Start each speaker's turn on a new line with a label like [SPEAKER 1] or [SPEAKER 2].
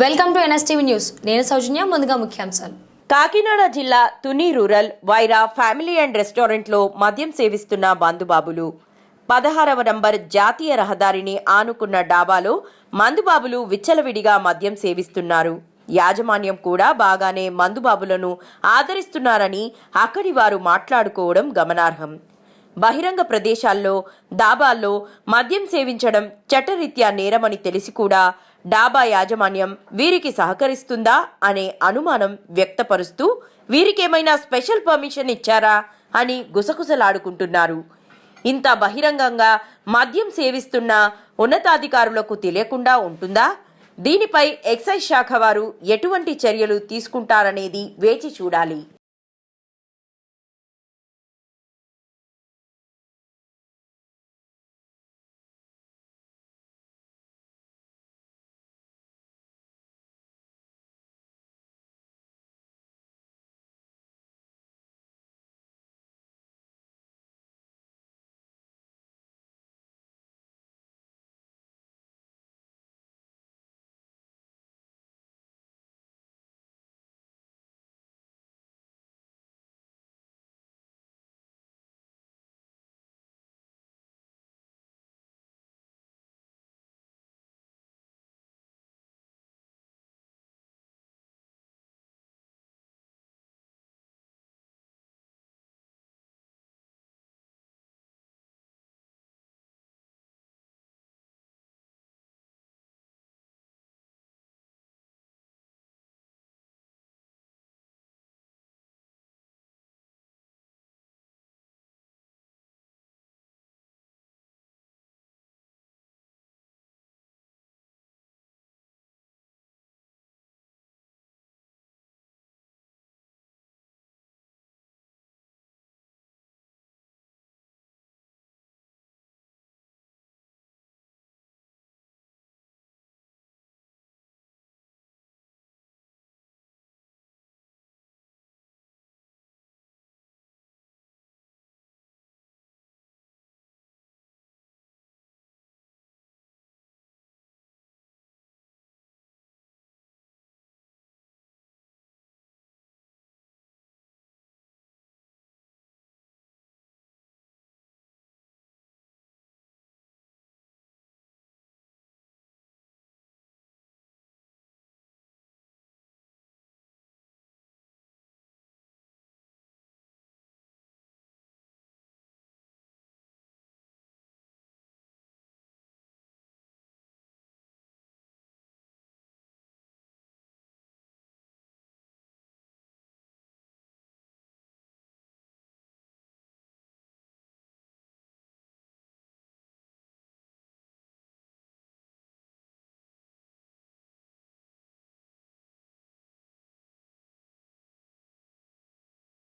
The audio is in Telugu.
[SPEAKER 1] Welcome to NSTV news. నేను సౌజన్య ముందుగా ముఖ్యాంశాలు.
[SPEAKER 2] కాకినాడ జిల్లా Tuni rural Vaira family and రెస్టారెంట్లో మద్యం సేవిస్తున్న బంధుబాబులు పదహారవ నంబర్ జాతీయ రహదారిని ఆనుకున్న డాబాలో మందుబాబులు విచ్చలవిడిగా మద్యం సేవిస్తున్నారు. యాజమాన్యం కూడా బాగానే మందుబాబులను ఆదరిస్తున్నారని అక్కడి వారు మాట్లాడుకోవడం గమనార్హం. బహిరంగ ప్రదేశాల్లో దాబాల్లో మద్యం సేవించడం చట్టరీత్యా నేరమని తెలిసి కూడా డాబా యాజమాన్యం వీరికి సహకరిస్తుందా అనే అనుమానం వ్యక్తపరుస్తూ వీరికేమైనా స్పెషల్ పర్మిషన్ ఇచ్చారా అని గుసగుసలాడుకుంటున్నారు. ఇంత బహిరంగంగా మద్యం సేవిస్తున్న ఉన్నతాధికారులకు తెలియకుండా ఉంటుందా? దీనిపై ఎక్సైజ్ శాఖ వారు ఎటువంటి చర్యలు తీసుకుంటారనేది వేచి చూడాలి.